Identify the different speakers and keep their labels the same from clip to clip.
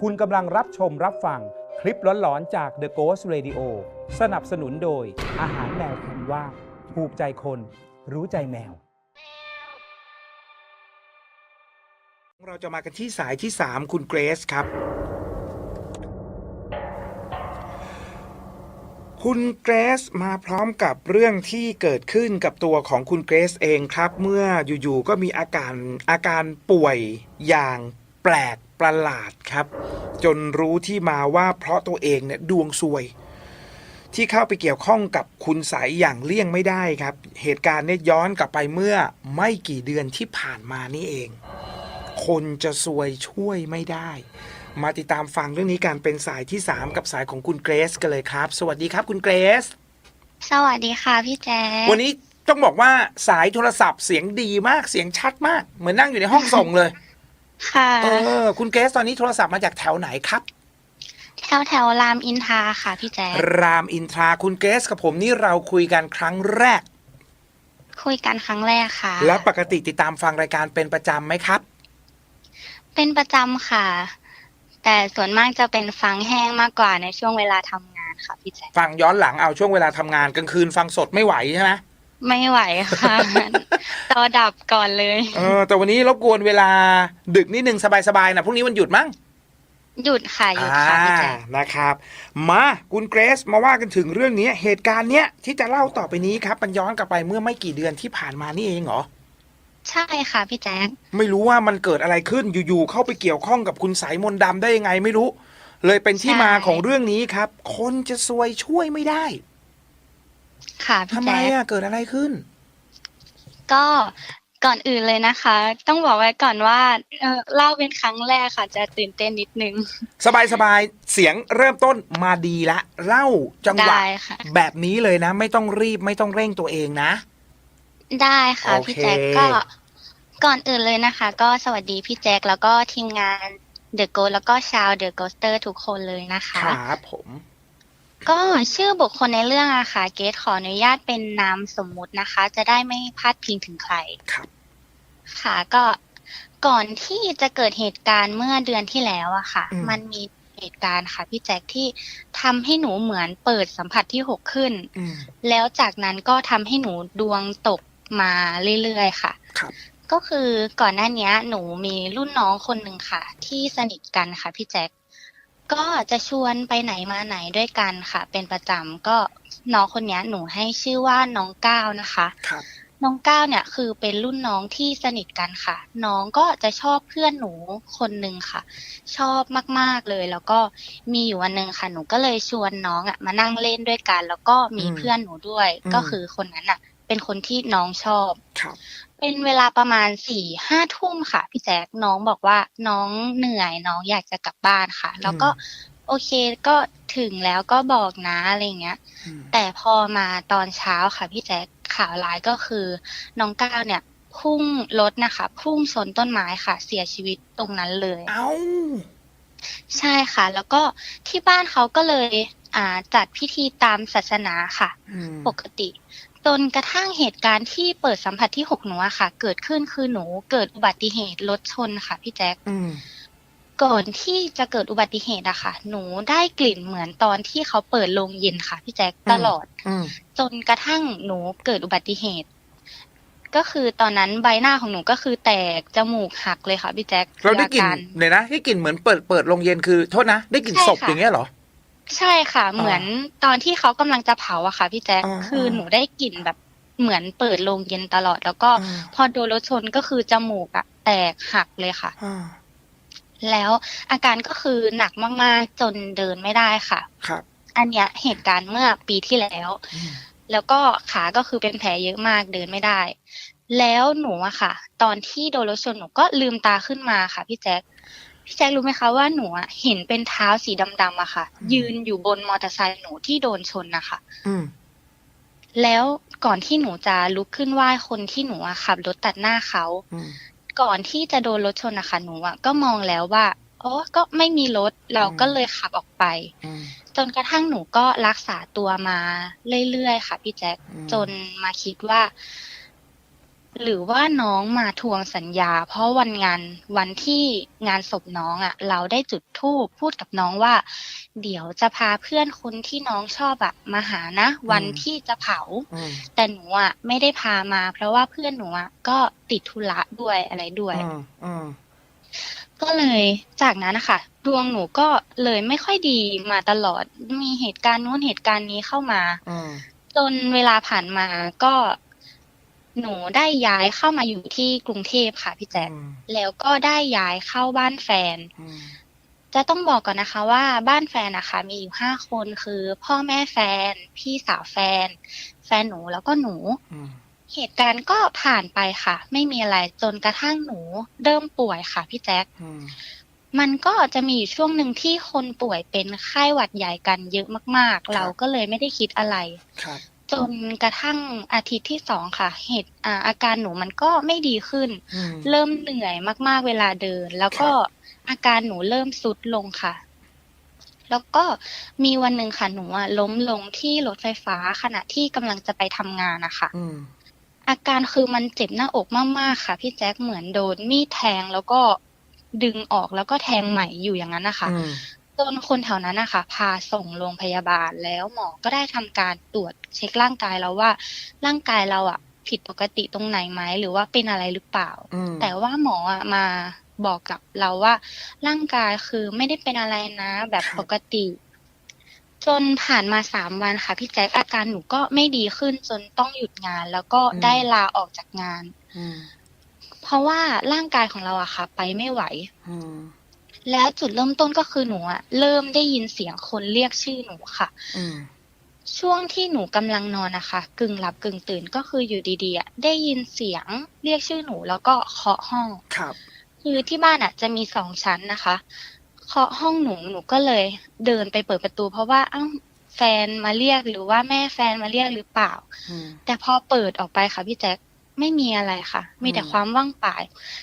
Speaker 1: คุณกำลังรับชมรับฟังคลิปหลอนๆจาก The Ghost Radio สนับสนุนโดย อาหารแมวคุณว่าถูกใจคน รู้ใจแมว
Speaker 2: เราจะมากันที่สายที่ 3 คุณเกรซครับ คุณเกรซมาพร้อมกับเรื่องที่เกิดขึ้นกับตัวของคุณเกรซเองครับ เมื่ออยู่ๆก็มีอาการอาการป่วยอย่าง แปลกประหลาดครับ จนรู้ที่มาว่าเพราะตัวเองเนี่ยดวงซวย ที่เข้าไปเกี่ยวข้องกับคุณสายอย่างเลี่ยงไม่ได้ครับ เหตุการณ์เนี่ยย้อนกลับไปเมื่อไม่กี่เดือนที่ผ่านมานี่เอง คนจะซวยช่วยไม่ได้ มาติดตามฟังเรื่องนี้กันเป็นสายที่ 3 กับสายของคุณเกรซกันเลยครับ สวัสดีครับคุณเกรซ
Speaker 3: สวัสดีค่ะพี่แจ๊ค
Speaker 2: วันนี้ต้องบอกว่าสายโทรศัพท์เสียงดีมากเสียงชัดมาก เหมือนนั่งอยู่ในห้องส่งเลย
Speaker 3: ค่ะ
Speaker 2: เออ คุณเกรซตอนนี้โทรศัพท์มาจากแถวไหนครับ
Speaker 3: แถวแถวรามอินทราค่ะพี่แจ๊ค
Speaker 2: รามอินทราคุณเกรซกับผมนี่เราคุยกันครั้งแรก
Speaker 3: คุยกันครั้งแรกค่ะ
Speaker 2: แล้วปกติติดตามฟังรายการเป็นประจำไหมครับ
Speaker 3: เป็นประจำค่ะ แต่ส่วนมากจะเป็นฟังแห้งมากกว่าในช่วงเวลาทำงานค่ะพี่แจ๊ค
Speaker 2: ฟังย้อนหลังเอาช่วงเวลาทำงานกลางคืนฟังสดไม่ไหวใช่ไหม
Speaker 3: ไม่ไหวค่ะ ต่อดับก่อนเลย
Speaker 2: เออแต่วันนี้รบกวนเวลาดึกนิดนึงสบายๆนะพรุ่งนี้วันหยุดมั้ง
Speaker 3: หยุดค่ะหยุดค่ะพี่แจ๊ค
Speaker 2: อ่านะครับ มาคุณเกรซมาว่ากันถึงเรื่องนี้เหตุการณ์เนี้ยที่จะเล่าต่อไปนี้ครับมันย้อนกลับไปเมื่อไม่กี่เดือนที่ผ่านมานี่เองเหรอ
Speaker 3: ใช่ค่ะพี่แจ๊ค
Speaker 2: ไม่รู้ว่ามันเกิดอะไรขึ้นอยู่ๆเข้าไปเกี่ยวข้องกับคุณสายมนต์ดำได้ยังไงไม่รู้ เลยเป็นที่มาของเรื่องนี้ครับ คนจะซวยช่วยไม่ได้
Speaker 3: ค่ะพี่
Speaker 2: ทำไม
Speaker 3: แจ๊ค
Speaker 2: อะเกิดอะไรขึ้น
Speaker 3: ก็ก่อนอื่นเลยนะคะ ต้องบอกไว้ก่อนว่าเอ่อเล่าเป็นครั้งแรกค่ะ จะตื่นเต้นนิดนึง
Speaker 2: สบายๆเสียงเริ่มต้นมาดีละเล่าจังหวะ
Speaker 3: ได้ค่ะ
Speaker 2: แบบนี้เลยนะ ไม่ต้องรีบไม่ต้องเร่งตัวเองนะ
Speaker 3: ได้ค่ะ
Speaker 2: โอเค
Speaker 3: พี่แจ็คก็ก่อนอื่นเลยนะคะ ก็สวัสดีพี่แจ็คแล้วก็ทีมงานเดอะโกแล้วก็ชาวเดอะโกสเตอร์ทุกคนเลยนะคะ
Speaker 2: ครับผม
Speaker 3: ก็ชื่อบุคคลในเรื่องอะค่ะ เกตขออนุญาตเป็นนามสมมุตินะคะ จะได้ไม่พลาดพิงถึงใคร
Speaker 2: ครับ
Speaker 3: ค่ะก็ก่อนที่จะเกิดเหตุการณ์เมื่อเดือนที่แล้วอะค่ะ
Speaker 2: อืม
Speaker 3: มันมีเหตุการณ์ค่ะพี่แจ็คที่ทำให้หนูเหมือนเปิดสัมผัสที่หกขึ้น
Speaker 2: อืม
Speaker 3: แล้วจากนั้นก็ทำให้หนูดวงตกมาเรื่อยๆค่ะ
Speaker 2: ครับ
Speaker 3: ก็คือก่อนหน้าเนี้ย หนูมีรุ่นน้องคนหนึ่งค่ะ ที่สนิทกันค่ะพี่แจ็ค ก็จะชวนไปไหนมาไหนด้วยกันค่ะ เป็นประจำก็น้องคนเนี้ยหนูให้ชื่อว่าน้องก้าวนะคะ
Speaker 2: ครับ
Speaker 3: น้องก้าวเนี่ยคือเป็นรุ่นน้องที่สนิทกันค่ะ น้องก็จะชอบเพื่อนหนูคนหนึ่งค่ะ ชอบมากๆเลย แล้วก็มีอยู่วันหนึ่งค่ะ หนูก็เลยชวนน้องอะมานั่งเล่นด้วยกัน แล้วก็มี
Speaker 2: อืม
Speaker 3: เพื่อนหนูด้วย
Speaker 2: อืม
Speaker 3: ก็คือคนนั้นอะ เป็นคนที่น้องชอบ
Speaker 2: ครับ
Speaker 3: เป็นเวลาประมาณสี่ห้าทุ่มค่ะ พี่แจ๊คน้องบอกว่าน้องเหนื่อยน้องอยากจะกลับบ้านค่ะ แล้วก็โอเคก็ถึงแล้วก็บอกนะอะไรอย่างเงี้ย
Speaker 2: อืม
Speaker 3: แต่พอมาตอนเช้าค่ะพี่แจ๊คข่าวร้ายก็คือ น้องก้าวเนี่ยพุ่งรถนะคะพุ่งชนต้นไม้ค่ะ เสียชีวิตตรงนั้นเลย
Speaker 2: เอ้า
Speaker 3: ใช่ค่ะ แล้วก็ที่บ้านเขาก็เลยอ่า จัดพิธีตามศาสนาค่ะ
Speaker 2: อืม
Speaker 3: ปกติ จนกระทั่งเหตุการณ์ที่เปิดสัมผัสที่หกหนูอะค่ะ เกิดขึ้นคือหนูเกิดอุบัติเหตุรถชนค่ะ พี่แจ๊ค
Speaker 2: อืม
Speaker 3: ก่อนที่จะเกิดอุบัติเหตุอะค่ะ หนูได้กลิ่นเหมือนตอนที่เขาเปิดโรงเย็นค่ะ พี่แจ๊คตลอด
Speaker 2: อืม
Speaker 3: จนกระทั่งหนูเกิดอุบัติเหตุ ก็คือตอนนั้นใบหน้าของหนูก็คือแตกจมูกหักเลยค่ะพี่แจ๊ค
Speaker 2: เราได้กลิ่น
Speaker 3: อาาร
Speaker 2: เดี๋ยวนะได้กลิ่นเหมือนเปิดเปิดโรงเย็นคือโทษนะได้กลิ่น
Speaker 3: ใช่
Speaker 2: ศพ
Speaker 3: ค่ะ
Speaker 2: อย่างเงี้ยเหรอ
Speaker 3: ใช่ค่ะ เหมือนตอนที่เขากำลังจะเผาอะค่ะ พี่แจ๊ค
Speaker 2: อ่า
Speaker 3: คือหนูได้กลิ่นแบบเหมือนเปิดโรงเย็นตลอด แล้วก็
Speaker 2: อ่า
Speaker 3: พอโดนรถชนก็คือจมูกอะแตกหักเลยค่ะ
Speaker 2: อ่า
Speaker 3: แล้วอาการก็คือหนักมากๆจนเดินไม่ได้ค่ะ
Speaker 2: ครับ
Speaker 3: อันเนี้ยเหตุการณ์เมื่อปีที่แล้ว
Speaker 2: อืม
Speaker 3: แล้วก็ขาก็คือเป็นแผลเยอะมากเดินไม่ได้ แล้วหนูอะค่ะ ตอนที่โดนรถชนหนูก็ลืมตาขึ้นมาค่ะพี่แจ๊ค พี่แจ๊ครู้ไหมคะว่าหนูอะเห็นเป็นเท้าสีดำๆอะค่ะ ยืนอยู่บนมอเตอร์ไซค์หนูที่โดนชนนะคะ
Speaker 2: อืม
Speaker 3: แล้วก่อนที่หนูจะลุกขึ้นไหว้คนที่หนูอะขับรถตัดหน้าเขา
Speaker 2: อืม
Speaker 3: ก่อนที่จะโดนรถชนนะคะหนูอะก็มองแล้วว่าอ๋อก็ไม่มีรถเราก็เลยขับออกไป
Speaker 2: อืม
Speaker 3: จนกระทั่งหนูก็รักษาตัวมาเรื่อยๆค่ะพี่แจ๊ค
Speaker 2: อืม
Speaker 3: จนมาคิดว่า หรือว่าน้องมาทวงสัญญา เพราะวันงานวันที่งานศพน้องอะ่ะ เราได้จุดธูปพูดกับน้องว่า เดี๋ยวจะพาเพื่อนคนที่น้องชอบอะมาหานะ วันที่จะเผา
Speaker 2: อืม
Speaker 3: แต่หนูอะไม่ได้พามา เพราะว่าเพื่อนหนูอะก็ติดธุระด้วยอะไรด้วย
Speaker 2: อืมอืม
Speaker 3: ก็เลยจากนั้นนะคะดวงหนูก็เลยไม่ค่อยดีมาตลอดมีเหตุการณ์นู้นเหตุการณ์นี้เข้ามา
Speaker 2: อืม
Speaker 3: จนเวลาผ่านมาก็ หนูได้ย้ายเข้ามาอยู่ที่กรุงเทพค่ะพี่แจ๊ค
Speaker 2: อืม
Speaker 3: แล้วก็ได้ย้ายเข้าบ้านแฟน
Speaker 2: อืม
Speaker 3: จะต้องบอกก่อนนะคะ ว่าบ้านแฟนนะคะ มีอยู่ห้าคนคือ พ่อแม่แฟน พี่สาวแฟน แฟนหนูแล้วก็หนู
Speaker 2: อืม
Speaker 3: เหตุการณ์ก็ผ่านไปค่ะ ไม่มีอะไรจนกระทั่งหนูเริ่มป่วยค่ะพี่แจ๊ค
Speaker 2: อืม
Speaker 3: มันก็จะมีอยู่ช่วงหนึ่งที่คนป่วยเป็นไข้หวัดใหญ่กันเยอะมาก ๆ เราก็เลยไม่ได้คิดอะไร
Speaker 2: ครับ
Speaker 3: จนกระทั่งอาทิตย์ที่สองค่ะ เหตุอ่าอาการหนูมันก็ไม่ดีขึ้น
Speaker 2: อืม
Speaker 3: เริ่มเหนื่อยมากๆเวลาเดิน แล้วก็อาการหนูเริ่มสุดลงค่ะ แล้วก็มีวันหนึ่งค่ะหนูอะล้มลงที่รถไฟฟ้าขณะที่กำลังจะไปทำงานนะคะ
Speaker 2: อืม
Speaker 3: อาการคือมันเจ็บหน้าอกมากๆค่ะ พี่แจ๊คเหมือนโดนมีดแทงแล้วก็ดึงออกแล้วก็แทงใหม่อยู่อย่างนั้นนะคะ
Speaker 2: อืม
Speaker 3: จนคนแถวนั้นนะคะพาส่งโรงพยาบาลแล้วหมอก็ได้ทำการตรวจเช็คร่างกายเราว่า ร่างกายเราอะ ผิดปกติตรงไหนไหมหรือว่าเป็นอะไรหรือเปล่า
Speaker 2: อืม
Speaker 3: แต่ว่าหมออะมาบอกกับเราว่า ร่างกายคือไม่ได้เป็นอะไรนะ แบบปกติ จนผ่านมาสามวันค่ะพี่แจ๊คอาการหนูก็ไม่ดีขึ้นจนต้องหยุดงาน แล้วก็ได้ลาออกจากงาน
Speaker 2: อืม
Speaker 3: เพราะว่าร่างกายของเราอะค่ะ ไปไม่ไหว
Speaker 2: อืม
Speaker 3: แล้วจุดเริ่มต้นก็คือหนูอะเริ่มได้ยินเสียงคนเรียกชื่อหนูค่ะ
Speaker 2: อืม
Speaker 3: ช่วงที่หนูกำลังนอนนะคะ กึ่งหลับกึ่งตื่นก็คืออยู่ดีๆอะได้ยินเสียงเรียกชื่อหนูแล้วก็เคาะห้อง
Speaker 2: ครับ
Speaker 3: คือที่บ้านอะจะมีสองชั้นนะคะเคาะห้องหนูหนูก็เลยเดินไปเปิดประตู เพราะว่าอ้าวแฟนมาเรียกหรือว่าแม่แฟนมาเรียกหรือเปล่า
Speaker 2: อืม
Speaker 3: แต่พอเปิดออกไปค่ะพี่แจ๊ค ไม่มีอะไรค่ะ มีแต่
Speaker 2: อืม
Speaker 3: ความว่างเปล่า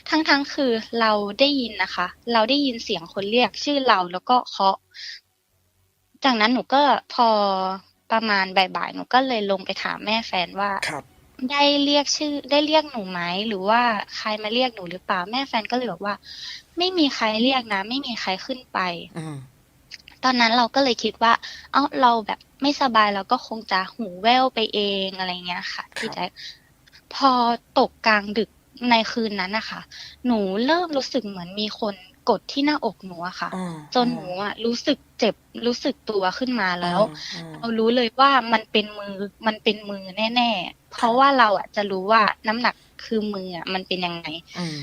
Speaker 3: ทั้งๆ คือเราได้ยินนะคะ เราได้ยินเสียงคนเรียกชื่อเราแล้วก็เคาะ จากนั้นหนูก็พอประมาณบ่ายๆ หนูก็เลยลงไปถามแม่แฟนว่า
Speaker 2: ครับ
Speaker 3: ได้เรียกชื่อ ได้เรียกหนูไหมหรือว่าใครมาเรียกหนูหรือเปล่า แม่แฟนก็เลยบอกว่า ไม่มีใครเรียกนะ ไม่มีใครขึ้นไป
Speaker 2: อืม
Speaker 3: ตอนนั้นเราก็เลยคิดว่า เอ้าเราแบบไม่สบายเราก็คงจะหูแว่วไปเองอะไรเงี้ยค่ะพี่แจ๊ค พอตกกลางดึกในคืนนั้นนะคะ หนูเริ่มรู้สึกเหมือนมีคนกดที่หน้าอกหนูอะค่ะ
Speaker 2: อืม
Speaker 3: จนหนูอะรู้สึกเจ็บรู้สึกตัวขึ้นมาแล้ว
Speaker 2: อืม
Speaker 3: เรารู้เลยว่ามันเป็นมือมันเป็นมือแน่ ๆ เพราะว่าเราอะจะรู้ว่าน้ำหนักคือมืออะมันเป็นยังไง
Speaker 2: อืม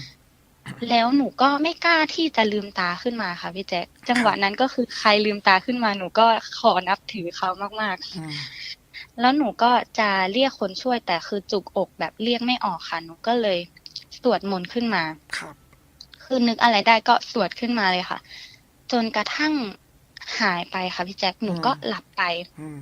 Speaker 3: แล้วหนูก็ไม่กล้าที่จะลืมตาขึ้นมาค่ะพี่แจ๊คจังหวะนั้นก็คือใครลืมตาขึ้นมาหนูก็ขอนับถือเขามาก
Speaker 2: อืม
Speaker 3: ๆ แล้วหนูก็จะเรียกคนช่วยแต่คือจุกอกแบบเรียกไม่ออกค่ะ หนูก็เลยสวดมนต์ขึ้นมา
Speaker 2: ครับ
Speaker 3: คือนึกอะไรได้ก็สวดขึ้นมาเลยค่ะ จนกระทั่งหายไปค่ะพี่แจ๊คหนูก็หลับไป
Speaker 2: อืม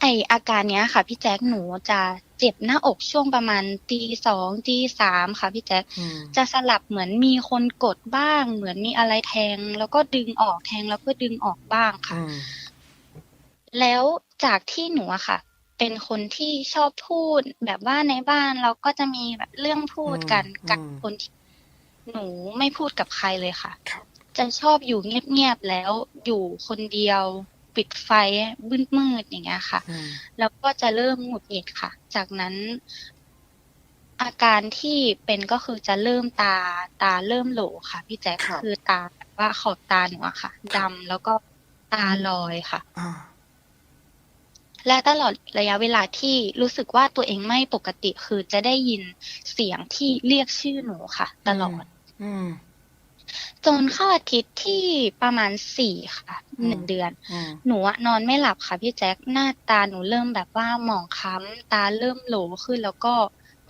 Speaker 3: ไออาการเนี้ยค่ะ พี่แจ๊คหนูจะเจ็บหน้าอกช่วงประมาณตีสองตีสามค่ะพี่แจ๊ค
Speaker 2: อืม
Speaker 3: จะสลับเหมือนมีคนกดบ้าง เหมือนมีอะไรแทง แล้วก็ดึงออกแทงแล้วก็ดึงออกบ้างค่ะ
Speaker 2: อืม
Speaker 3: แล้ว จากที่หนูอะค่ะ เป็นคนที่ชอบพูดแบบว่าในบ้านเราก็จะมีแบบเรื่องพูดกันกับคนที่หนูไม่พูดกับใครเลยค่ะ
Speaker 2: ครับ
Speaker 3: จะชอบอยู่เงียบๆแล้วอยู่คนเดียวปิดไฟมืดๆอย่างเงี้ยค่ะ
Speaker 2: อืม
Speaker 3: แล้วก็จะเริ่มหงุดหงิดค่ะ จากนั้นอาการที่เป็นก็คือจะเริ่มตาตาเริ่มโหลค่ะ พี่แจ๊ค
Speaker 2: ครับ
Speaker 3: คือตาแบบว่าขอบตาหนูอะค่ะดำแล้วก็ตาลอยค่ะ
Speaker 2: อ่า
Speaker 3: และตลอดระยะเวลาที่รู้สึกว่าตัวเองไม่ปกติคือจะได้ยินเสียงที่เรียกชื่อหนูค่ะ ตลอด
Speaker 2: อืม
Speaker 3: จนเข้าอาทิตย์ที่ประมาณสี่ค่ะ
Speaker 2: อืม
Speaker 3: หนึ่งเดือน
Speaker 2: อืม
Speaker 3: หนูอะนอนไม่หลับค่ะพี่แจ๊คหน้าตาหนูเริ่มแบบว่าหมองคล้ำตาเริ่มโหลขึ้นแล้วก็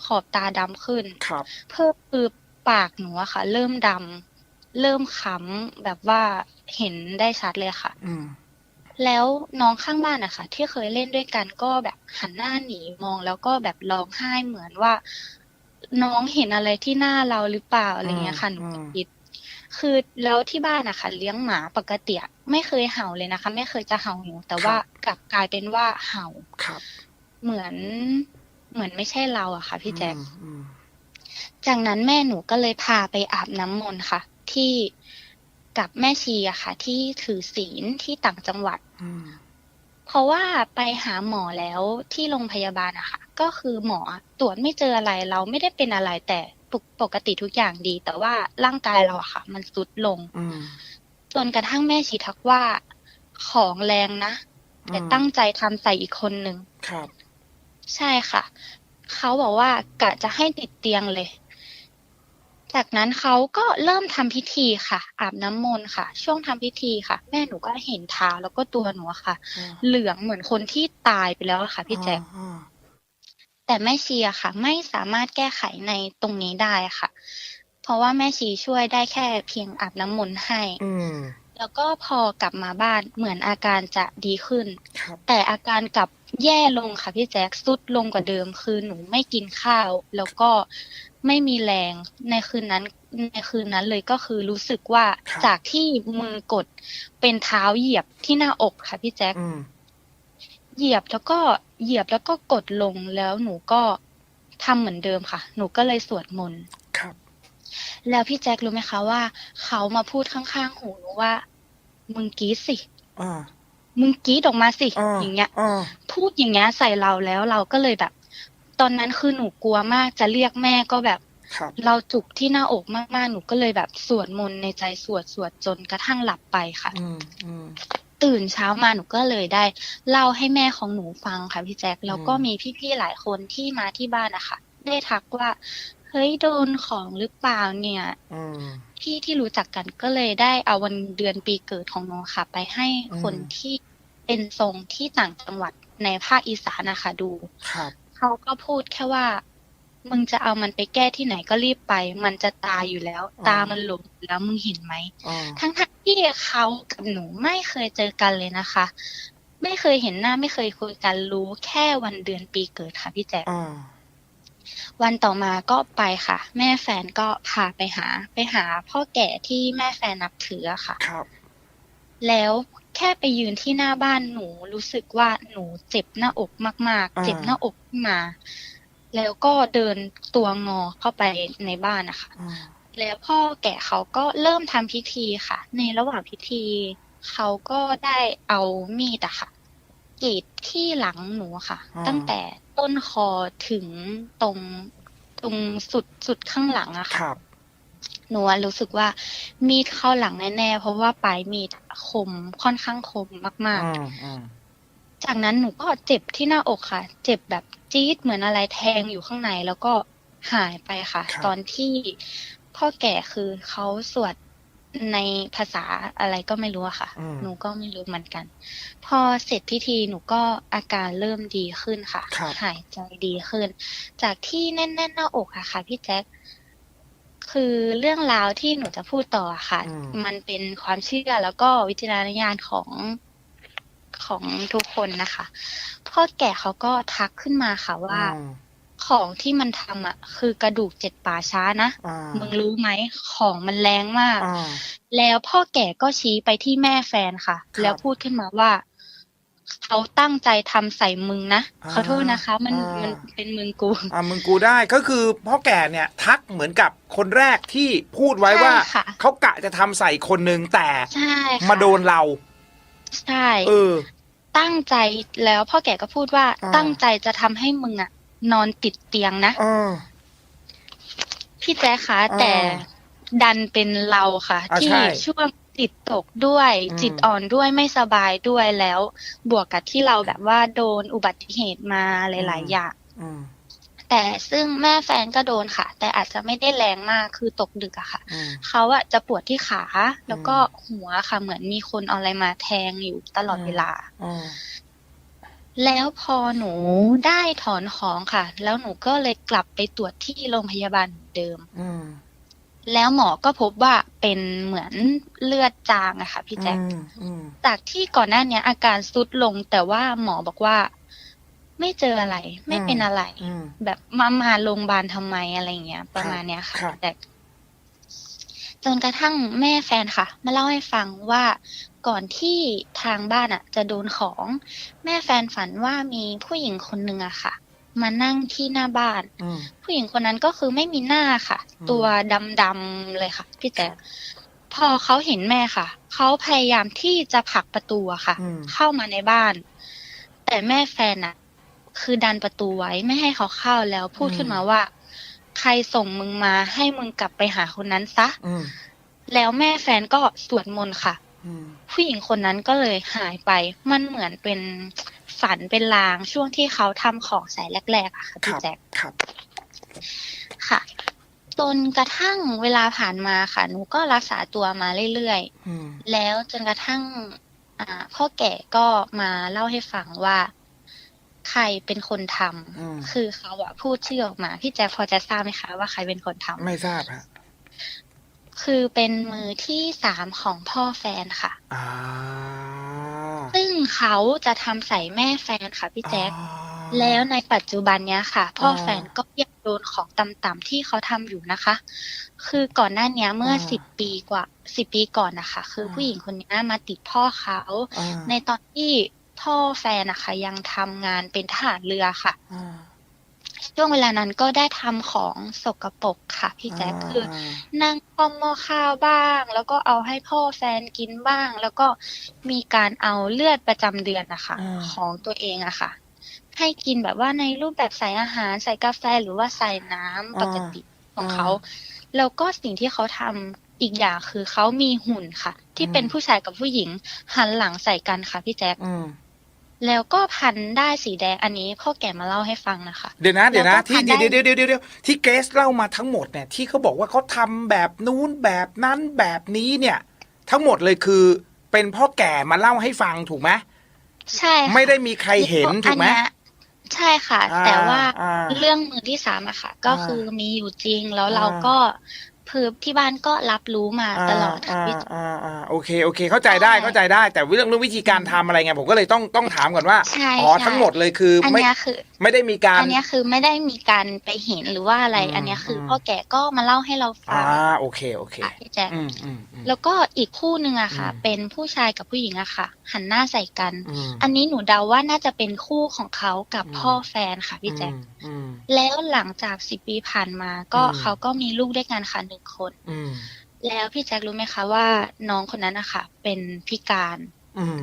Speaker 3: ขอบตาดำขึ้น
Speaker 2: ครับ
Speaker 3: เพิ่มคือปากหนูอะค่ะ เริ่มดำเริ่มค้ำแบบว่าเห็นได้ชัดเลยค่ะ
Speaker 2: อืม
Speaker 3: แล้วน้องข้างบ้านอะค่ะ ที่เคยเล่นด้วยกันก็แบบหันหน้าหนีมองแล้วก็แบบร้องไห้เหมือนว่า น้องเห็นอะไรที่หน้าเราหรือเปล่าอะไรเงี้ยค่ะหนูก็คิด คือแล้วที่บ้านอะค่ะเลี้ยงหมาปกติอะไม่เคยเห่าเลยนะคะ ไม่เคยจะเห่าหนูแต่ว่ากลับกลายเป็นว่าเห่า
Speaker 2: ครับ
Speaker 3: เหมือนเหมือนไม่ใช่เราอะค่ะ พี่แจ๊ค
Speaker 2: อืมอืม
Speaker 3: จากนั้นแม่หนูก็เลยพาไปอาบน้ำมนต์ค่ะ ที่ กับแม่ชีอะค่ะ ที่ถือศีลที่ต่างจังหวัด
Speaker 2: อืม
Speaker 3: เพราะว่าไปหาหมอแล้วที่โรงพยาบาลอะค่ะ ก็คือหมอตรวจไม่เจออะไรเราไม่ได้เป็นอะไรแต่ปกปกติทุกอย่างดี แต่ว่าร่างกายเราอะค่ะ มันสุดลง
Speaker 2: อืม
Speaker 3: จนกระทั่งแม่ชีทักว่าของแรงนะแต่ตั้งใจทำใส่อีกคนนึง
Speaker 2: ครับ
Speaker 3: ใช่ค่ะ เขาบอกว่ากะจะให้ติดเตียงเลย จากนั้นเขาก็เริ่มทำพิธีค่ะ อาบน้ำมนต์ค่ะ ช่วงทำพิธีค่ะ แม่หนูก็เห็นเท้าแล้วก็ตัวหนูอะค่ะ
Speaker 2: อ่า
Speaker 3: เหลืองเหมือนคนที่ตายไปแล้วอะค่ะ พี่แจ๊ค
Speaker 2: อ่า
Speaker 3: แต่แม่ชีอะค่ะ ไม่สามารถแก้ไขในตรงนี้ได้ค่ะ เพราะว่าแม่ชีช่วยได้แค่เพียงอาบน้ำมนต์ให้
Speaker 2: อืม
Speaker 3: แล้วก็พอกลับมาบ้านเหมือนอาการจะดีขึ้น
Speaker 2: ครับ
Speaker 3: แต่อาการกลับแย่ลงค่ะพี่แจ๊คสุดลงกว่าเดิมคือหนูไม่กินข้าว แล้วก็ ไม่มีแรงในคืนนั้นในคืนนั้นเลยก็คือรู้สึกว่า
Speaker 2: ครับ
Speaker 3: จากที่มือกดเป็นเท้าเหยียบที่หน้าอกค่ะพี่แจ๊ค
Speaker 2: อืม
Speaker 3: เหยียบแล้วก็เหยียบแล้วก็กดลงแล้วหนูก็ทำเหมือนเดิมค่ะ หนูก็เลยสวดมนต์
Speaker 2: ครับ
Speaker 3: แล้วพี่แจ๊ครู้ไหมคะว่า เขามาพูดข้างๆหูหนูว่า มึงกรีดสิ
Speaker 2: อ่า
Speaker 3: มึงกรีดออกมาสิ
Speaker 2: อ่า
Speaker 3: อย่างเงี้ย
Speaker 2: อ่า
Speaker 3: พูดอย่างเงี้ยใส่เราแล้วเราก็เลยแบบ ตอนนั้นคือหนูกลัวมากจะเรียกแม่ก็แบบ
Speaker 2: ครับ
Speaker 3: เราจุกที่หน้าอกมากๆ หนูก็เลยแบบสวดมนต์ในใจสวดสวดจนกระทั่งหลับไปค่ะ
Speaker 2: อืมอืม
Speaker 3: ตื่นเช้ามาหนูก็เลยได้ เล่าให้แม่ของหนูฟังค่ะพี่แจ๊คแล้วก็
Speaker 2: อืม
Speaker 3: มีพี่ๆหลายคนที่มาที่บ้านอะค่ะได้ทักว่าเฮ้ยโดนของหรือเปล่าเนี่ย
Speaker 2: อืม
Speaker 3: พี่ที่รู้จักกันก็เลยได้เอาวันเดือนปีเกิดของน้องค่ะ ไปให้คน
Speaker 2: อืม
Speaker 3: ที่เป็นทรงที่ต่างจังหวัดในภาคอีสานนะคะดู
Speaker 2: ครับ
Speaker 3: เขาก็พูดแค่ว่า มึงจะเอามันไปแก้ที่ไหนก็รีบไป มันจะตายอยู่แล้ว
Speaker 2: อ๋อ
Speaker 3: ตามันหลงอยู่แล้วมึงเห็นไหม
Speaker 2: อ่า
Speaker 3: ทั้งทที่เขากับหนูไม่เคยเจอกันเลยนะคะ ไม่เคยเห็นหน้าไม่เคยคุยกันรู้แค่วันเดือนปีเกิดค่ะพี่แจ๊ค
Speaker 2: อ่า
Speaker 3: วันต่อมาก็ไปค่ะ แม่แฟนก็พาไปหา ไปหาพ่อแก่ที่แม่แฟนนับถืออะค่ะ
Speaker 2: ครับ
Speaker 3: แล้ว แค่ไปยืนที่หน้าบ้านหนูรู้สึกว่าหนูเจ็บหน้าอกมาก
Speaker 2: อ่า
Speaker 3: ๆเจ็บหน้าอกขึ้นมา แล้วก็เดินตัวงอเข้าไปในบ้านนะคะ
Speaker 2: อ่า
Speaker 3: แล้วพ่อแก่เขาก็เริ่มทำพิธีค่ะ ในระหว่างพิธีเขาก็ได้เอามีดอะค่ะกรีดที่หลังหนูอะค่ะ
Speaker 2: อ่า
Speaker 3: ตั้งแต่ต้นคอถึงตรงตรงสุดสุดข้างหลังอะ
Speaker 2: ค
Speaker 3: ค่ะ
Speaker 2: รับ
Speaker 3: หนูอะรู้สึกว่ามีดเข้าหลังแน่ๆ เพราะว่าปลายมีดคมค่อนข้างคมมาก
Speaker 2: อืมอืม
Speaker 3: ๆจากนั้นหนูก็เจ็บที่หน้าอกค่ะ เจ็บแบบจี๊ดเหมือนอะไรแทงอยู่ข้างในแล้วก็หายไปค่ะ ตอนที่พ่อแก่คือเขาสวดในภาษาอะไรก็ไม่รู้อะค่ะ
Speaker 2: อืม
Speaker 3: หนูก็ไม่รู้เหมือนกัน พอเสร็จพิธีหนูก็อาการเริ่มดีขึ้นค่ะ
Speaker 2: ครับ
Speaker 3: หายใจดีขึ้น จากที่แน่นๆหน้าอกอะค่ะ พี่แจ๊ค คือเรื่องราวที่หนูจะพูดต่ออะค่ะ
Speaker 2: อืม
Speaker 3: มันเป็นความเชื่อแล้วก็วิจารณญาณของของทุกคนนะคะพ่อแก่เขาก็ทักขึ้นมาค่ะว่า
Speaker 2: อืม
Speaker 3: ของที่มันทำอะคือกระดูกเจ็ดป่าช้านะ
Speaker 2: อ่า
Speaker 3: มึงรู้ไหมของมันแรงมาก
Speaker 2: อ่า
Speaker 3: แล้วพ่อแก่ก็ชี้ไปที่แม่แฟนค่ะ
Speaker 2: ครับ
Speaker 3: แล้วพูดขึ้นมาว่า เขาตั้งใจทำใส่มึงนะ
Speaker 2: อ่า
Speaker 3: ขอโทษนะคะ มัน
Speaker 2: อ่ามั
Speaker 3: มันเป็นมึงกู
Speaker 2: อ่ามึงกูได้ก็คือพ่อแก่เนี่ยทักเหมือนกับคนแรกที่พูดไว้ว่า
Speaker 3: ใช่ค่ะ
Speaker 2: เขากะจะทำใส่คนหนึ่งแต่
Speaker 3: ใช่ค่ะ
Speaker 2: มาโดนเรา
Speaker 3: ใช่
Speaker 2: เออ
Speaker 3: ตั้งใจแล้วพ่อแก่ก็พูดว่า
Speaker 2: อ่า
Speaker 3: ตั้งใจจะทำให้มึงอะนอนติดเตียงนะ
Speaker 2: เออ
Speaker 3: พี่แจ๊คคะ
Speaker 2: อ่า
Speaker 3: แต่ดันเป็นเราค่ะ
Speaker 2: อ่า
Speaker 3: ที่
Speaker 2: ใช่
Speaker 3: ช่วง จิตตกด้วย
Speaker 2: อืม
Speaker 3: จิตอ่อนด้วยไม่สบายด้วยแล้ว บวกกับที่เราแบบว่าโดนอุบัติเหตุมาหลาย ๆ อย่าง
Speaker 2: อืม
Speaker 3: แต่ซึ่งแม่แฟนก็โดนค่ะ แต่อาจจะไม่ได้แรงมากคือตกดึกอะค่ะ
Speaker 2: อืม
Speaker 3: เขาอะจะปวดที่ขาแล้วก็หัวค่ะ เหมือนมีคนเอาอะไรมาแทงอยู่ตลอด
Speaker 2: อืม
Speaker 3: เวลา
Speaker 2: อืม
Speaker 3: แล้วพอหนูได้ถอนของค่ะ แล้วหนูก็เลยกลับไปตรวจที่โรงพยาบาลเหมือนเดิม
Speaker 2: อืม
Speaker 3: แล้วหมอก็พบว่าเป็นเหมือนเลือดจางอะค่ะพี่แจ๊ค
Speaker 2: อืมอืม
Speaker 3: จากที่ก่อนหน้าเนี้ยอาการซุดลง แต่ว่าหมอบอกว่า ไม่เจออะไร ไม่เป็นอะไร
Speaker 2: อืม
Speaker 3: แบบมามาโรงพยาบาลทำไมอะไรเงี้ย ประมาณเนี้ยค่ะ
Speaker 2: ครับ
Speaker 3: แต่จนกระทั่งแม่แฟนค่ะ มาเล่าให้ฟังว่าก่อนที่ทางบ้านอะจะโดนของ แม่แฟนฝันว่ามีผู้หญิงคนหนึ่งอะค่ะ มานั่งที่หน้าบ้าน
Speaker 2: อืม
Speaker 3: ผู้หญิงคนนั้นก็คือไม่มีหน้าค่ะ
Speaker 2: อืม
Speaker 3: ตัวดำๆเลยค่ะพี่แจ๊คพอเขาเห็นแม่ค่ะ เขาพยายามที่จะผลักประตูอะค่ะ
Speaker 2: อืม
Speaker 3: เข้ามาในบ้าน แต่แม่แฟนอะคือดันประตูไว้ไม่ให้เขาเข้าแล้วพูดขึ้นมาว่า ใครส่งมึงมาให้มึงกลับไปหาคนนั้นซะ
Speaker 2: อืม
Speaker 3: แล้วแม่แฟนก็สวดมนต์ค่ะ
Speaker 2: อืม
Speaker 3: ผู้หญิงคนนั้นก็เลยหายไป มันเหมือนเป็น ฝันเป็นลางช่วงที่เขาทำของใส่แรกๆอะค่ะ
Speaker 2: ค
Speaker 3: พี่
Speaker 2: รับ
Speaker 3: แจ๊ค
Speaker 2: ครับ
Speaker 3: ค่ะจนกระทั่งเวลาผ่านมาค่ะ หนูก็รักษาตัวมาเรื่อย
Speaker 2: อืม
Speaker 3: ๆแล้วจนกระทั่งอ่าพ่อแก่ก็มาเล่าให้ฟังว่า ใครเป็นคนทำ
Speaker 2: อืม
Speaker 3: คือเขาอะพูดชื่อออกมา พี่แจ๊คพอจะทราบไหมคะว่าใครเป็นคนทำ
Speaker 2: ไม่ทราบฮะ
Speaker 3: คือเป็นมือที่สามของพ่อแฟนค่ะ
Speaker 2: อ่า
Speaker 3: ซึ่งเขาจะทำใส่แม่แฟนค่ะพี่แจ๊ค
Speaker 2: อ๋อ
Speaker 3: แล้วในปัจจุบันเนี้ยค่ะ พ่ออ
Speaker 2: อ
Speaker 3: แฟนก็ยังโดนของต่ำๆที่เขาทำอยู่นะคะ คือก่อนหน้าเนี้ยเมื่อ
Speaker 2: อ่า
Speaker 3: สิบปีกว่าสิบปีก่อนนะคะคืออา ผู้หญิงคนเนี้ยมาติดพ่อเขา
Speaker 2: อ่า
Speaker 3: ในตอนที่พ่อแฟนนะคะยังทำงานเป็นทหารเรือค่ะ
Speaker 2: อ่า
Speaker 3: ช่วงเวลานั้นก็ได้ทำของสกปรกค่ะพี่แจ๊คคือานั่งคอมหม้อข้าวบ้าง แล้วก็เอาให้พ่อแฟนกินบ้าง แล้วก็มีการเอาเลือดประจำเดือนนะคะ
Speaker 2: อ่า
Speaker 3: ของตัวเองอะค่ะ ให้กินแบบว่าในรูปแบบใส่อาหารใส่กาแฟหรือว่าใส่น้ำปกติของเขาแล้วก็สิ่งที่เขาทำอีกอย่างคือเขามีหุ่นค่ะ ที่เป็นผู้ชายกับผู้หญิงหันหลังใส่กันค่ะพี่แจ๊ค
Speaker 2: อืม
Speaker 3: แล้วก็พันได้สีแดงอันนี้พ่อแก่มาเล่าให้ฟังนะคะ
Speaker 2: เดี๋ยวนะ เดี๋ยวนะ
Speaker 3: แล้วก็
Speaker 2: ที่
Speaker 3: ทานได้
Speaker 2: เดี๋ยวเดี๋ยวเดี๋ยวเดี๋ยวเดี๋ยวที่เกรซเล่ามาทั้งหมดเนี่ยที่เขาบอกว่าเขาทำแบบนู้นแบบนั้นแบบนี้เนี่ย ทั้งหมดเลยคือเป็นพ่อแก่มาเล่าให้ฟังถูกไหม
Speaker 3: ใช่ค่ะ
Speaker 2: ไม่ได้มีใครเห็นถูกไหม
Speaker 3: อันเนี้ยใช่ค่ะ
Speaker 2: อ่า
Speaker 3: แต่ว่า
Speaker 2: อ่า
Speaker 3: เรื่องมือที่สามอะค่ะ ก็
Speaker 2: อ่า
Speaker 3: คือมีอยู่จริงแล้ว
Speaker 2: อ่า
Speaker 3: เราก็ คือที่บ้านก็รับรู้มาตลอดค่ะาพี่
Speaker 2: อ่าอ่าโอเคโอเค เข้าใจได้
Speaker 3: ใช่
Speaker 2: เข้าใจได้ แต่เรื่องเรื่องวิธีการทำอะไรไงผมก็เลยต้องต้องถามก่อนว่า
Speaker 3: ใช่
Speaker 2: อ๋อ
Speaker 3: ใช่
Speaker 2: ทั้งหมดเลยคือ
Speaker 3: อัน
Speaker 2: ไม่
Speaker 3: เนี้ยคือ
Speaker 2: ไม่ได้มีการ
Speaker 3: อันเนี้ยคือไม่ได้มีการไปเห็นหรือว่าอะไร
Speaker 2: อืม
Speaker 3: อันเนี้ยคืออ
Speaker 2: ม
Speaker 3: พ่อแก่ก็มาเล่าให้เราฟั
Speaker 2: อ่างโอเคโอเค
Speaker 3: ค่ะพี่แจ๊ค
Speaker 2: อืมอืมอืม
Speaker 3: แล้วก็อีกคู่หนึ่งอะค่ะ
Speaker 2: อืม
Speaker 3: เป็นผู้ชายกับผู้หญิงอะค่ะ หันหน้าใส่กัน
Speaker 2: อืม
Speaker 3: อันนี้หนูเดาว่าน่าจะเป็นคู่ของเขากับ
Speaker 2: อืม
Speaker 3: พ่อแฟนค่ะพี่แจ๊ค
Speaker 2: อืมอืม
Speaker 3: แล้วหลังจากสิบปีผ่านมา ก็
Speaker 2: อืม
Speaker 3: เขาก็มีลูกด้วยกันค่ะหนึ่งคน
Speaker 2: อืม
Speaker 3: แล้วพี่แจ็ครู้ไหมคะว่าน้องคนนั้นนะคะเป็นพิการ
Speaker 2: อืม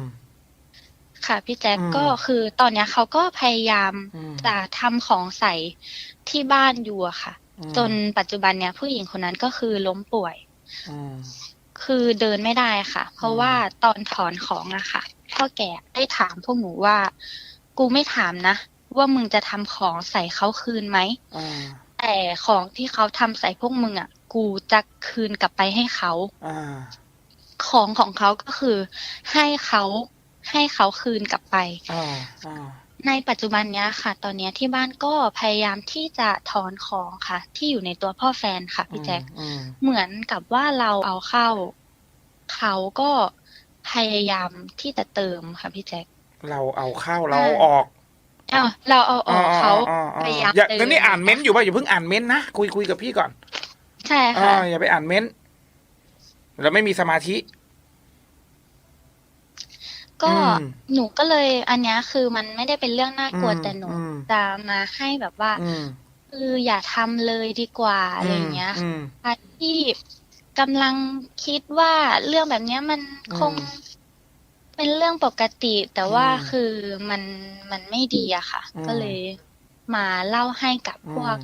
Speaker 3: ค่ะพี่แจ็ค
Speaker 2: อืม
Speaker 3: ก็คือตอนเนี้ยเขาก็พยายาม
Speaker 2: อืม
Speaker 3: จะทำของใส่ที่บ้านอยู่อะค่ะ
Speaker 2: อืม
Speaker 3: จนปัจจุบันเนี้ยผู้หญิงคนนั้นก็คือล้มป่วย
Speaker 2: อืม
Speaker 3: คือเดินไม่ได้ค่ะ เพราะ
Speaker 2: อืม
Speaker 3: ว่าตอนถอนของอะค่ะพ่อแก่ได้ถามพวกหนูว่า กูไม่ถามนะ ว่ามึงจะทำของใส่เขาคืนไหม
Speaker 2: อ่า
Speaker 3: แต่ของที่เขาทำใส่พวกมึงอะกูจะคืนกลับไปให้เขา
Speaker 2: อ่า
Speaker 3: ของของเขาก็คือ ให้เขาให้เขาคืนกลับไป
Speaker 2: อ่าอ่า
Speaker 3: ในปัจจุบันเนี้ยค่ะ ตอนเนี้ยที่บ้านก็พยายามที่จะถอนของค่ะ ที่อยู่ในตัวพ่อแฟนค่ะพี่แจ๊ค
Speaker 2: อืม
Speaker 3: เหมือนกับว่าเราเอาเข้า เขาก็พยายามที่จะเติมค่ะพี่แจ๊ค
Speaker 2: เราเอาเข้าเราเอาออก
Speaker 3: อ้าวเราเอาออกเขา
Speaker 2: อ่อ่
Speaker 3: พยายาม
Speaker 2: อย่า
Speaker 3: เติม
Speaker 2: ตอนนี้อ่านเม้นต์อยู่ป่ะอย่าเพิ่งอ่านเม้นต์นะคุยคุยกับพี่ก่อน
Speaker 3: ใช่
Speaker 2: อ่า
Speaker 3: ค่ะ
Speaker 2: อย่าไปอ่านเม้นต์แล้วไม่มีสมาธิ
Speaker 3: ก็
Speaker 2: อืม
Speaker 3: หนูก็เลยอันเนี้ยคือมันไม่ได้เป็นเรื่องน่ากลัว
Speaker 2: อืม
Speaker 3: แต่หนู
Speaker 2: อืม
Speaker 3: จะมาให้แบบว่า
Speaker 2: อืม
Speaker 3: คืออย่าทำเลยดีกว่าอะไรอย่างเงี้ย
Speaker 2: อืม
Speaker 3: ใครที่กำลังคิดว่าเรื่องแบบเนี้ยมัน
Speaker 2: อืม
Speaker 3: คงเป็นเรื่องปกติแต่ว่า
Speaker 2: อืม
Speaker 3: คือมันมันไม่ดีอะค่ะ
Speaker 2: อืม
Speaker 3: ก็เลยมาเล่าให้กับ
Speaker 2: อืม
Speaker 3: พวก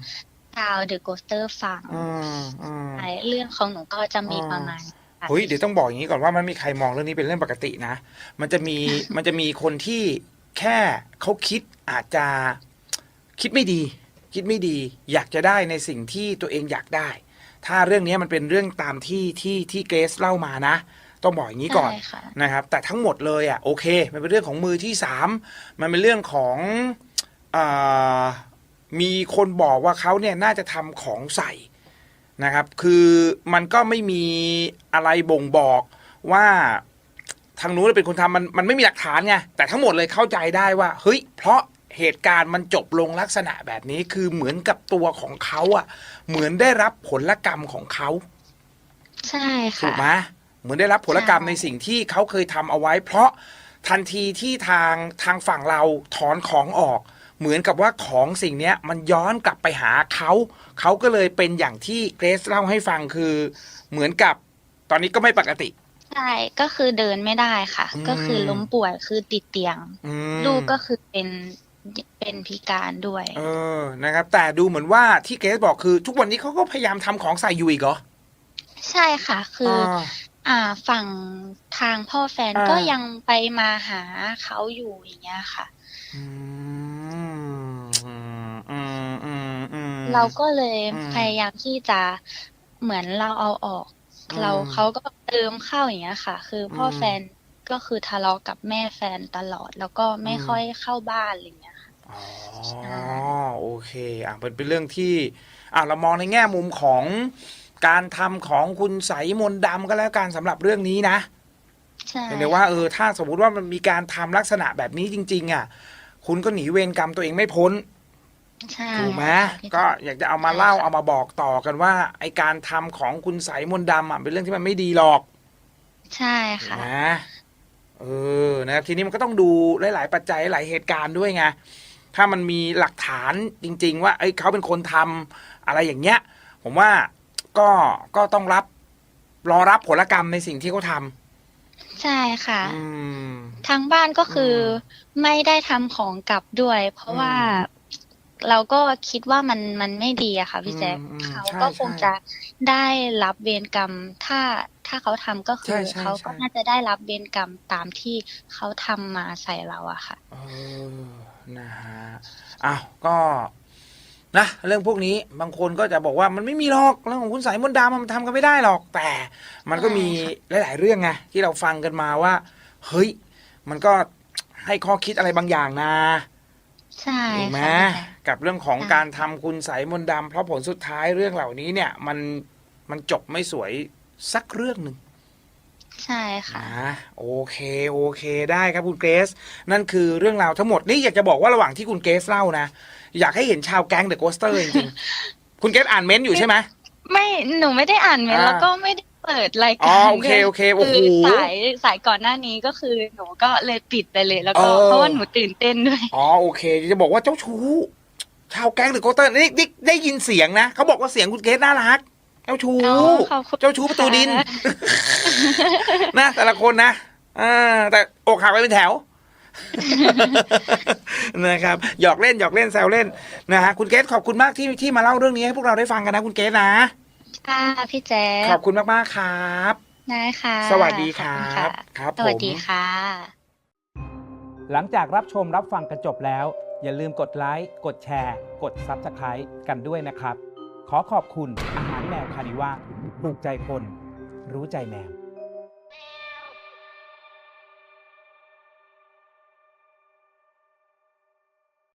Speaker 3: ชาวเดอะโกสเตอร์ฟัง
Speaker 2: อืมอืม
Speaker 3: ใช่เรื่องของหนูก็จะมีประมาณค่ะ
Speaker 2: เฮ้ยเดี๋ยวต้องบอกอย่างนี้ก่อนว่ามันมีใครมองเรื่องนี้เป็นเรื่องปกตินะ มันจะมีมันจะมีคนที่แค่เขาคิดอาจจะคิดไม่ดี คิดไม่ดี อยากจะได้ในสิ่งที่ตัวเองอยากได้ ถ้าเรื่องนี้มันเป็นเรื่องตามที่ที่ที่เกรซเล่ามานะ ต้องบอกอย่างนี้ก่อน
Speaker 3: ใช่ค่ะ
Speaker 2: นะครับ แต่ทั้งหมดเลยอะโอเค มันเป็นเรื่องของมือที่สามมันเป็นเรื่องของอามีคนบอกว่าเขาเนี่ยน่าจะทำของใส่นะครับ คือมันก็ไม่มีอะไรบ่งบอกว่าทางนู้นเป็นคนทำมันมันไม่มีหลักฐานไงแต่ทั้งหมดเลยเข้าใจได้ว่า เฮ้ย เพราะเหตุการณ์มันจบลงลักษณะแบบนี้คือเหมือนกับตัวของเขาอะเหมือนได้รับผลกรรมของเขา
Speaker 3: ใช่
Speaker 2: ถู
Speaker 3: ค่ะ
Speaker 2: กไหม เหมือนได้รับผลกรรม
Speaker 3: ใช่
Speaker 2: ในสิ่งที่เขาเคยทำเอาไว้ เพราะทันทีที่ทางทางฝั่งเราถอนของออก เหมือนกับว่าของสิ่งเนี้ยมันย้อนกลับไปหาเขาเขาก็เลยเป็นอย่างที่เกรซเล่าให้ฟังคือ เหมือนกับตอนนี้ก็ไม่ปกติ
Speaker 3: ใช่ก็คือเดินไม่ได้ค่ะ
Speaker 2: อืม
Speaker 3: ก็คือล้มป่วยคือติดเตียง
Speaker 2: อืม
Speaker 3: ลูกก็คือเป็นเป็นพิการด้วย
Speaker 2: เออนะครับ แต่ดูเหมือนว่าที่เกรซบอกคือ ทุกวันนี้เขาก็พยายามทำของใส่อยู่อีกเหรอ
Speaker 3: ใช่ค่ะ คืออ
Speaker 2: อ
Speaker 3: อ่า ฝั่งทางพ่อแฟน
Speaker 2: อ่า
Speaker 3: ก็ยังไปมาหาเขาอยู่อย่างเงี้ยค่ะ
Speaker 2: อืมอืมอืมอืมอืม
Speaker 3: เราก็เลย
Speaker 2: อืม
Speaker 3: พยายามที่จะเหมือนเราเอาออก
Speaker 2: อืม
Speaker 3: เราเขาก็เติมเข้าอย่างเงงี้ยค่ะ คือพ่ออ
Speaker 2: ม
Speaker 3: แฟนก็คือทะเลาะกับแม่แฟนตลอด แล้วก็ไม่
Speaker 2: อืม
Speaker 3: ค่อยเข้าบ้านอะไรอย่างเงี้ยค่ะ
Speaker 2: อ๋อ
Speaker 3: ใช่
Speaker 2: โอเค อะเป็นเป็นเรื่องที่ อะเรามองในแง่มุมของ การทำของคุณใสยมนต์ดำก็แล้วกันสำหรับเรื่องนี้นะ
Speaker 3: ใช่
Speaker 2: เห็นเลยว่าเออถ้าสมมุติว่ามันมีการทำลักษณะแบบนี้จริง ๆ อะ คุณก็หนีเวรกรรมตัวเองไม่พ้น
Speaker 3: ใช่
Speaker 2: ถูกไหม
Speaker 3: ค่ะพี่
Speaker 2: ก็อยากจะเอามาเล่า
Speaker 3: ใช่ค่ะ
Speaker 2: เอามาบอกต่อกันว่า ไอการทำของคุณใสยมนต์ดำอะเป็นเรื่องที่มันไม่ดีหรอก
Speaker 3: ใช่ค่ะ
Speaker 2: นะเออนะครับทีนี้มันก็ต้องดูหลาย ๆ ปัจจัยหลายเหตุการณ์ด้วยไงถ้ามันมีหลักฐานจริง ๆ ว่าเอ้ยเขาเป็นคนทำอะไรอย่างเงี้ย ผมว่า ก็ก็ต้องรับ รอรับผลกรรมในสิ่งที่เขาท
Speaker 3: ใช่ค่ะำ
Speaker 2: อืม
Speaker 3: ทางบ้านก็คืออ
Speaker 2: ม
Speaker 3: ไม่ได้ทำของกลับด้วย เพราะว่า
Speaker 2: อืม
Speaker 3: เราก็คิดว่ามันมันไม่ดีอะค่ะพี่แจ๊ค
Speaker 2: อืมอืม
Speaker 3: เขา
Speaker 2: ใช่
Speaker 3: ก็คง
Speaker 2: ใช่
Speaker 3: จะได้รับเวรกรรม ถ้าถ้าเขาทำก็คื
Speaker 2: ใช่
Speaker 3: อ
Speaker 2: ใช่
Speaker 3: เขาก็
Speaker 2: ใช่
Speaker 3: น่าจะได้รับเวรกรรมตามที่เขาทำมาใส่เราอะค่ะ
Speaker 2: เออนะฮะอ้าวก็ นะเรื่องพวกนี้บางคนก็จะบอกว่ามันไม่มีหรอกเรื่องของคุณสายมนต์ดำมันทำกันไม่ได้หรอก แต่มันก็มี
Speaker 3: ใช่
Speaker 2: หลาย ๆ เรื่องไงที่เราฟังกันมาว่า เฮ้ย มันก็ให้ข้อคิดอะไรบางอย่างนะ
Speaker 3: ใช่
Speaker 2: ถูกไหม
Speaker 3: ค่ะพี่แจ๊ค
Speaker 2: กับเรื่องของ
Speaker 3: ใช่
Speaker 2: การทำคุณสายมนต์ดำเพราะผลสุดท้ายเรื่องเหล่านี้เนี่ย มันมันจบไม่สวยสักเรื่องหนึ่ง
Speaker 3: ใช่ค่ะ
Speaker 2: นะโอเค โอเคได้ครับคุณเกรซนั่นคือเรื่องราวทั้งหมดนี่อยากจะบอกว่าระหว่างที่คุณเกรซเล่านะ อยากให้เห็นชาวแก๊งเดอะโกสเตอร์จริงๆ คุณเกรซอ่านเม้นต์อยู่ใช่ไหม
Speaker 3: ไม่หนูไม่ได้อ่านเมนต์
Speaker 2: อ่า
Speaker 3: แล้วก็ไม่ได้เปิดราย
Speaker 2: อ๋
Speaker 3: กา
Speaker 2: อ
Speaker 3: ร
Speaker 2: โอเค
Speaker 3: ด้วย
Speaker 2: โอเคโอ้โห
Speaker 3: คือสายสายก่อนหน้านี้ก็คือหนูก็เลยปิดไปเลยแล้วก็
Speaker 2: เออ
Speaker 3: เพราะว่าหนูตื่นเต้นด้วย
Speaker 2: อ๋อโอเค จะบอกว่าเจ้าชู้ ชาวแก๊งเดอะโกสเตอร์นี่ได้ได้ยินเสียงนะเขาบอกว่าเสียงคุณเกรซน่ารัก เจ้าชู้
Speaker 3: อ๋อขอบคุณ
Speaker 2: เจ้าชู้ประตูดิน
Speaker 3: ค่ะ
Speaker 2: นะแต่ละคนนะอ่าแต่อกหักไปเป็นแถว นะครับ หยอกเล่นหยอกเล่นแซวเล่นนะฮะคุณเกรซขอบคุณมากที่ที่มาเล่าเรื่องนี้ให้พวกเราได้ฟังกันนะคุณเกรซนะ
Speaker 3: ค่ะพี่แจ๊
Speaker 2: ขอ
Speaker 3: ค
Speaker 2: บคุณมากๆครับ
Speaker 3: ได้ค่ะ
Speaker 2: สวัสดีครั
Speaker 3: ขอณค่ะ
Speaker 2: บครับ
Speaker 3: สวัส
Speaker 2: ผม
Speaker 3: ดีค่ะ
Speaker 1: หลังจากรับชมรับฟังกันจบแล้ว อย่าลืมกดไลค์กดแชร์ กด Subscribe กันด้วยนะครับ ขอขอบคุณอาหารแมวคานิว่าถูกใจคน รู้ใจแมว